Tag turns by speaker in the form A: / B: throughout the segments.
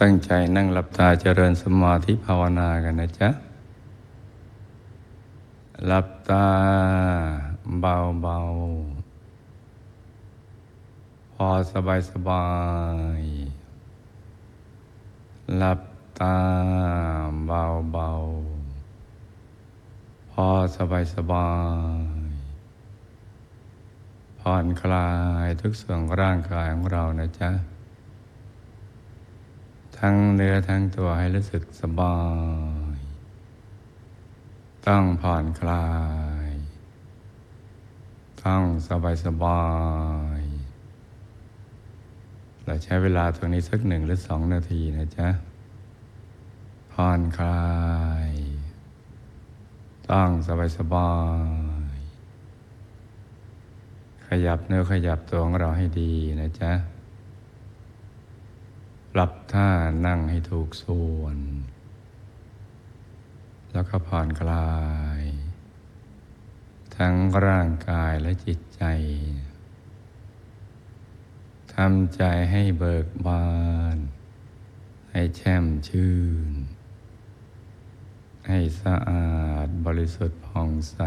A: ตั้งใจนั่งหลับตาเจริญสมาธิภาวนากันนะจ๊ะ หลับตาเบาเบาๆพอสบายสบาย หลับตาเบาเบาๆพอสบายสบาย ผ่อนคลายทุกส่วนร่างกายของเรานะจ๊ะ ทั้งเนื้อทั้งตัวให้รู้สึกสบาย ต้องผ่อนคลาย ต้องสบายสบาย เราใช้เวลาตรงนี้สักหนึ่งหรือสองนาทีนะจ๊ะ ผ่อนคลาย ต้องสบายสบาย ขยับเนื้อขยับตัวของเราให้ดีนะจ๊ะ รับท่านั่งให้ถูกส่วน แล้วก็ผ่อนคลาย ทั้งร่างกายและจิตใจทำใจให้เบิกบาน ให้แช่มชื่น ให้สะอาดบริสุทธิ์ผ่องใส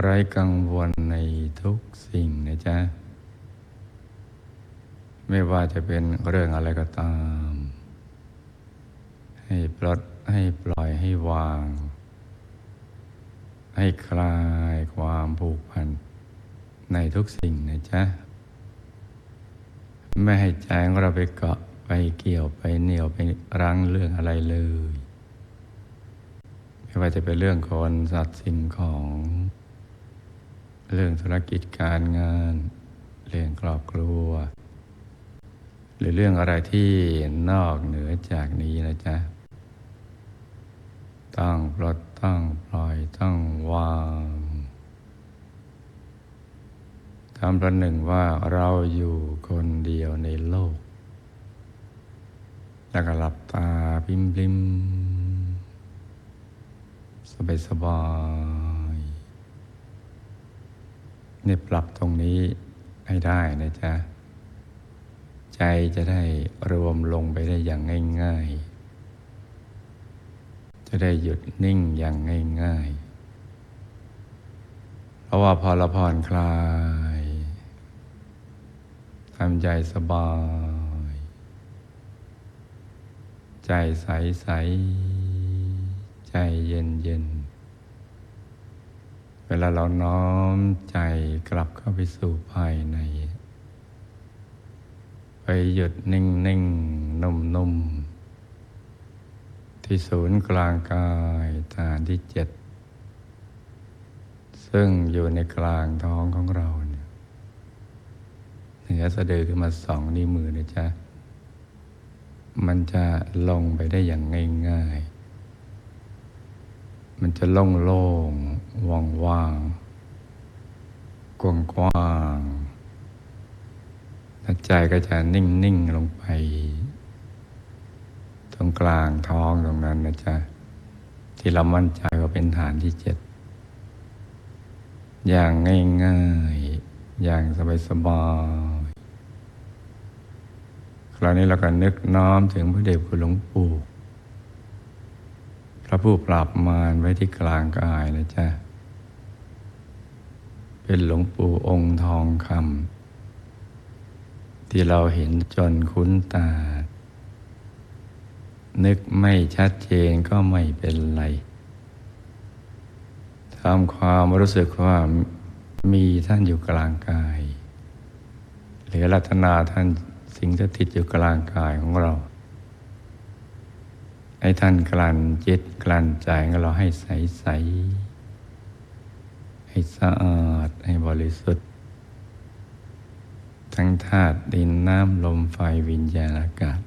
A: ไร้กังวลในทุกสิ่งนะจ๊ะ ไม่ว่าจะเป็นเรื่องอะไรก็ตาม ให้ปลดให้ปล่อยให้วาง ให้คลายความผูกพันในทุกสิ่งนะจ๊ะ ไม่ให้ใจของเราไปเกาะไปเกี่ยวไปเหนี่ยวไปรั้งเรื่องอะไรเลย ไม่ว่าจะเป็นเรื่องคนสัตว์สิ่งของ เรื่องธุรกิจการงาน เรื่องครอบครัว หรือเรื่องอะไรที่นอกเหนือจากนี้นะจ๊ะ ต้องปลดต้องปล่อยต้องวางทำประหนึ่งว่าเราอยู่คนเดียวในโลก แล้วก็หลับตาพิมพิมสบายสบายเนี่ยปรับตรงนี้ให้ได้นะจ๊ะ ใจจะได้รวมลงไปได้อย่างง่ายๆ จะได้หยุดนิ่งอย่างง่ายๆ เพราะว่าพอเราผ่อนคลายทำใจสบาย ใจใสใสใจเย็นเย็นเวลาเราน้อมใจกลับเข้าไปสู่ภายใน หยุดนิ่งนิ่งนุ่มนุ่มที่ศูนย์กลางกายฐานที่เจ็ด ซึ่งอยู่ในกลางท้องของเราเนี่ยเหนือสะดือขึ้นมาสองนิ้วมือนะจ๊ะ มันจะลงไปได้อย่างง่ายๆ มันจะโล่งโล่งว่างว่างกว้างกว้างๆ ใจก็จะนิ่งนิ่งลงไป ตรงกลางท้องตรงนั้นนะจ๊ะที่เรามั่นใจว่าเป็นฐานที่เจ็ดอย่างง่ายๆ อย่างสบายๆ คราวนี้เราก็นึกน้อมถึงพระเดชคุณหลวงปู่พระผู้ปราบมารไว้ที่กลางกายนะจ๊ะ เป็นหลวงปู่องค์ทองคำ ที่เราเห็นจนคุ้นตา นึกไม่ชัดเจนก็ไม่เป็นไรทำความรู้สึกว่ามีท่านอยู่กลางกาย หรือรัตนาท่านสิงสถิตอยู่กลางกายของเรา ให้ท่านกลั่นจิตกลั่นใจของเราให้ใสใสให้สะอาดให้บริสุทธิ์ ทั้งธาตุดินน้ำลมไฟวิญญาณอากาศ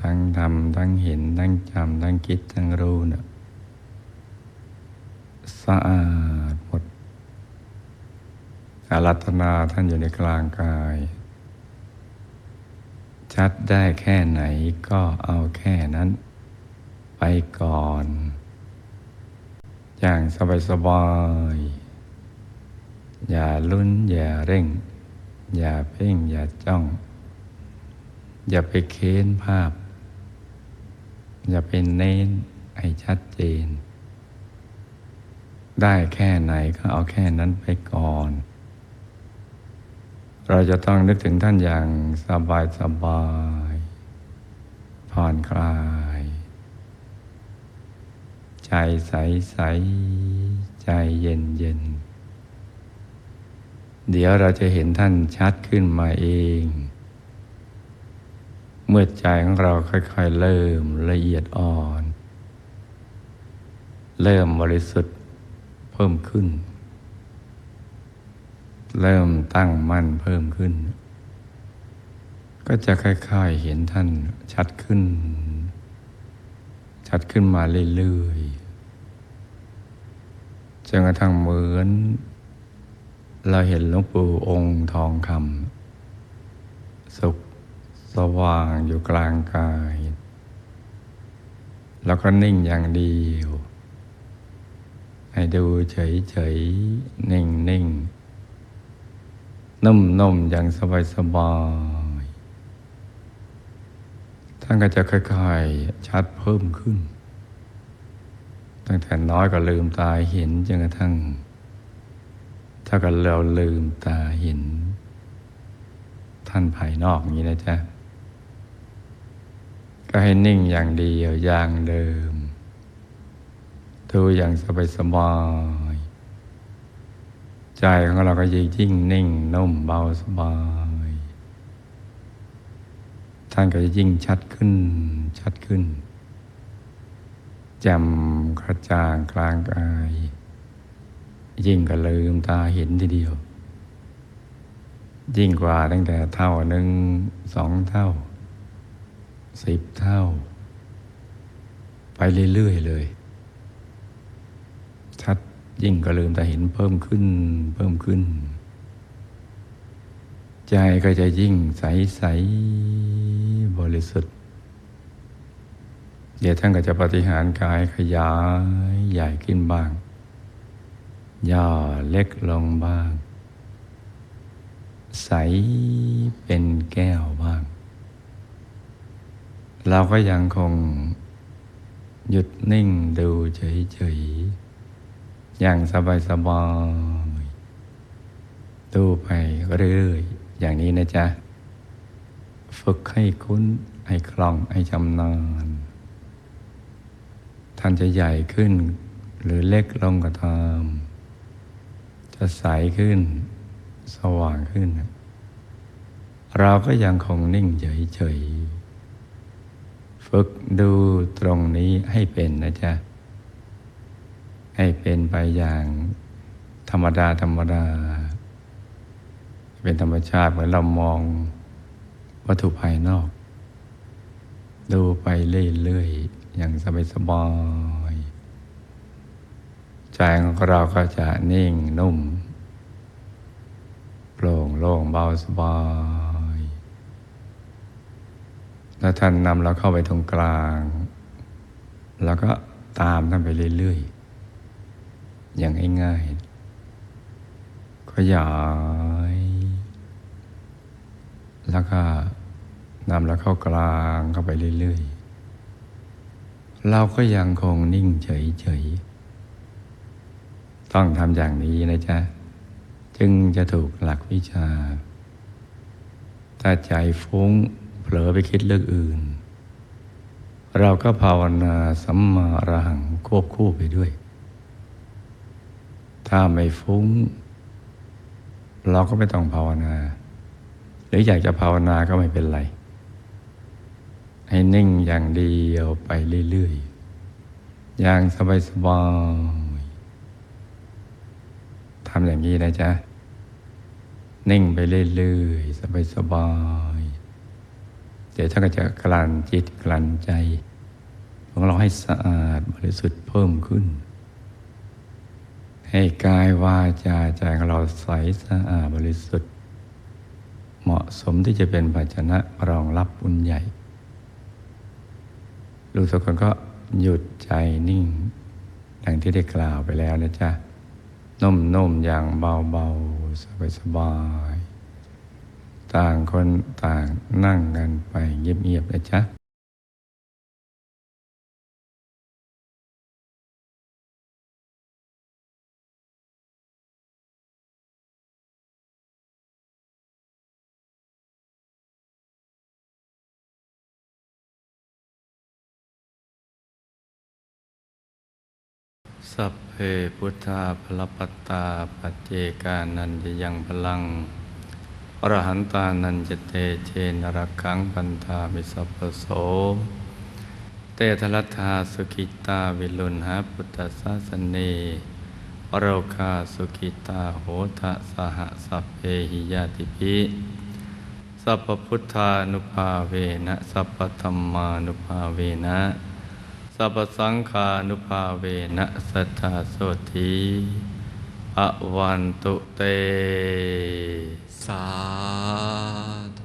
A: ทั้งทำทั้งเห็น ทั้งจำทั้งคิดทั้งรู้เนะสะอาดหมดอารัตนาท่านอยู่ในกลางกาย ชัดได้แค่ไหนก็เอาแค่นั้น ไปก่อน อย่างสบายๆ อย่าลุ้น อย่าเร่ง อย่าเพ่ง อย่าจ้อง อย่าไปเค้นภาพ อย่าไปเน้นให้ชัดเจน ได้แค่ไหนก็เอาแค่นั้นไปก่อน เราจะต้องนึกถึงท่านอย่างสบายสบายผ่อนคลาย ใจใสใสใจเย็นเย็น เดี๋ยวเราจะเห็นท่านชัดขึ้นมาเอง เมื่อใจของเราค่อยๆเริ่มละเอียดอ่อน เริ่มบริสุทธิ์เพิ่มขึ้น เริ่มตั้งมั่นเพิ่มขึ้น ก็จะค่อยๆเห็นท่านชัดขึ้น ชัดขึ้นมาเรื่อยๆจนกระทั่งเหมือน เราเห็นหลวงปู่องค์ทองคำสุขสว่างอยู่กลางกาย แล้วก็นิ่งอย่างเดียว ให้ดูเฉยๆ นิ่งๆนุ่มๆอย่างสบายๆท่านก็จะค่อยๆ ชัดเพิ่มขึ้น ตั้งแต่น้อยก็ลืมตาเห็นจนกระทั่ง ถ้ากับเราลืมตาเห็น ท่านภายนอกอย่างนี้นะจ๊ะ ก็ให้นิ่งอย่างเดียวอย่างเดิม ดูอย่างสบายสบายใจของเราก็ยิ่งนิ่งนุ่มเบาสบาย ท่านก็จะยิ่งชัดขึ้น ชัดขึ้นแจ่มกระจ่างกลางกาย ยิ่งก็ลืมตาเห็นทีเดียว ยิ่งกว่าตั้งแต่เท่าหนึ่งสองเท่าสิบเท่า ไปเรื่อยๆเลย ชัดยิ่งก็ลืมต่เห็นเพิ่มขึ้น เพิ่มขึ้น ใจก็จะยิ่งใสๆบริสุทธิ์เดี๋ยวท่านก็จะปฏิหารกายขยายใหญ่ขึ้นบ้าง ย่อเล็กลงบ้าง ใสเป็นแก้วบ้าง เราก็ยังคงหยุดนิ่งดูเฉยๆ อย่างสบายๆดูไปเรื่อยๆ อย่างนี้นะจ๊ะ ฝึกให้คุ้น ให้คล่อง ให้ชำนาญท่านจะใหญ่ขึ้นหรือเล็กลงก็ตาม จะใสขึ้น สว่างขึ้น เราก็ยังคงนิ่งเฉยๆ ฝึกดูตรงนี้ให้เป็นนะจ๊ะ ให้เป็นไปอย่างธรรมดาธรรมดา เป็นธรรมชาติเหมือนเรามองวัตถุภายนอก ดูไปเรื่อยๆ อย่างสบายๆ ใจของเราก็จะนิ่งนุ่มโปร่งโล่งเบาสบาย แล้วท่านนำเราเข้าไปตรงกลาง แล้วก็ตามท่านไปเรื่อยๆ อย่างง่ายๆขยาย แล้วก็นำเราเข้ากลางเข้าไปเรื่อยๆ เราก็ยังคงนิ่งเฉยๆ ต้องทำอย่างนี้นะจ๊ะ จึงจะถูกหลักวิชา ถ้าใจฟุ้งเผลอไปคิดเรื่องอื่น เราก็ภาวนาสัมมาอรหังควบคู่ไปด้วย ถ้าไม่ฟุ้ง เราก็ไม่ต้องภาวนา หรืออยากจะภาวนาก็ไม่เป็นไร ให้นิ่งอย่างเดียวไปเรื่อยๆอย่างสบายๆ ทำอย่างนี้นะจ๊ะ นิ่งไปเรื่อยๆ สบายๆเดี๋ยวท่านก็จะกลั่นจิตกลั่นใจ ของเราให้สะอาดบริสุทธิ์เพิ่มขึ้น ให้กายวาจาใจของเราใสสะอาดบริสุทธิ์ เหมาะสมที่จะเป็นภาชนะรองรับบุญใหญ่ลูกทุกคนก็หยุดใจนิ่ง ดังที่ได้กล่าวไปแล้วนะจ๊ะ นุ่มๆอย่างเบาๆ สบายต่างคนต่างนั่งกันไปเงียบๆนะจ๊ะ สัพเพพุทธาพลปตตาปัจเจกานันจะยังพลัง อรหันตานันจะเตเชนรักขังปันธามิสัพโส เตทลัทธาสุขิตาวิลุณหาพุทธศาสเนวโรคาสุขิตาโหทะสหสัพเพหิยาติภิสัพพุทธานุภาเวนะสัพพธรรมานุภาเวนะ สัพสังคานุภาเวนะสัทธาโสธีอวันตุเต
B: สาธ